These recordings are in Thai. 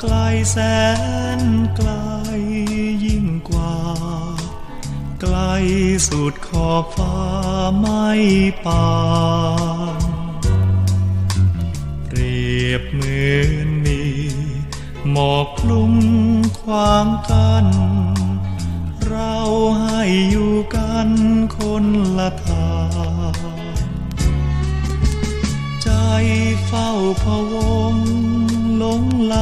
ไกลแสนไกลยิ่งกว่า ไกลสุดขอบฟ้าไม่ปานเปรียบเหมือนมีหมอกคลุมความกันเราให้อยู่กันคนละทางใจเฝ้าพะวง หลงไหล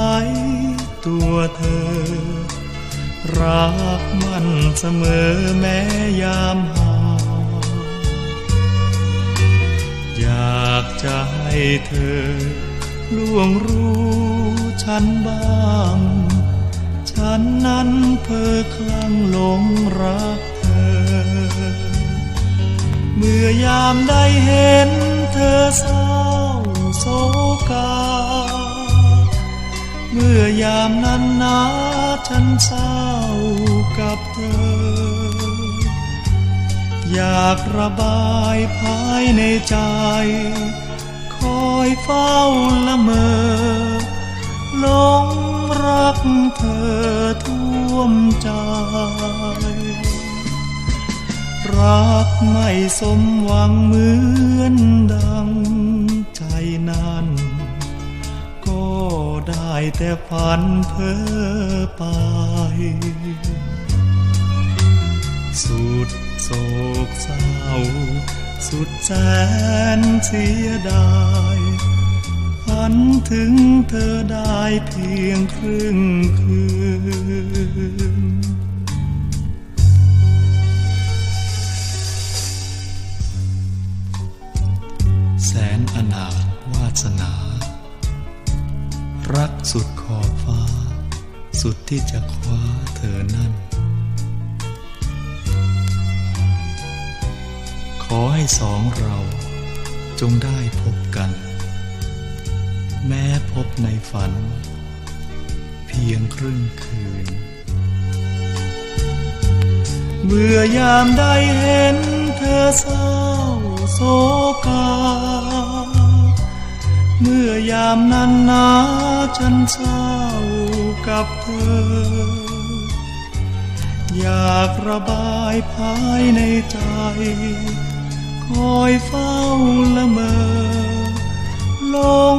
ตัวเธอ รักมันเสมอแม้ยามห่างอยากจะให้เธอล่วงรู้ฉันบ้าง ฉันนั้นเพอคลั่งหลงรักเธอ เมื่อยามได้เห็นเธอเศร้าโศกา เมื่อยามนั้นนาฉันเศร้ากับเธอ อยากระบายภายในใจ คอยเฝ้าละเมอหลงรักเธอท่วมใจ รักไม่สมหวังเหมือนดังใจนั้น แต่ฝันเพ้อไป สุดโศกเศร้า สุดแสนเสียดายฝันถึงเธอได้เพียงครึ่งคืนแสนอนาถวาสนา รักสุดขอบฟ้า สุดที่จะคว้าเธอนั่น ขอให้สองเราจงได้พบกัน แม้พบในฝัน เพียงครึ่งคืน เมื่อยามได้เห็นเธอเศร้าโศกา เมื่อยามนั้นนาฉันเศร้ากับเธอ อยากระบายภายในใจ คอยเฝ้าละเมอหลง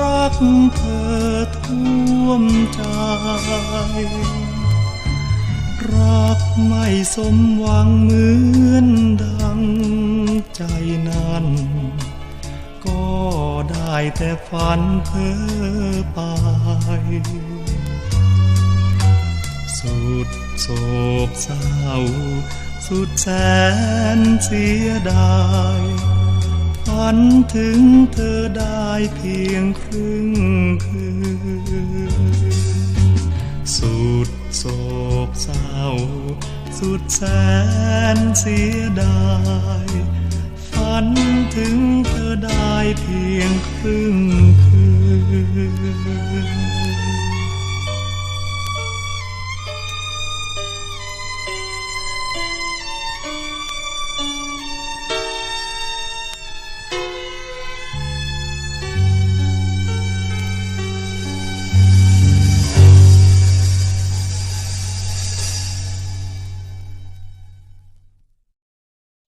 รักเธอท่วมใจ รักไม่สมหวังเหมือนดังใจนั้น ก็ ได้แต่ฝันเพ้อไป สุดโศกเศร้า สุดแสนเสียดาย ฝันถึงเธอได้เพียงครึ่งคืน สุดโศกเศร้า สุดแสนเสียดาย ฝันถึงเธอได้เพียงครึ่งคืน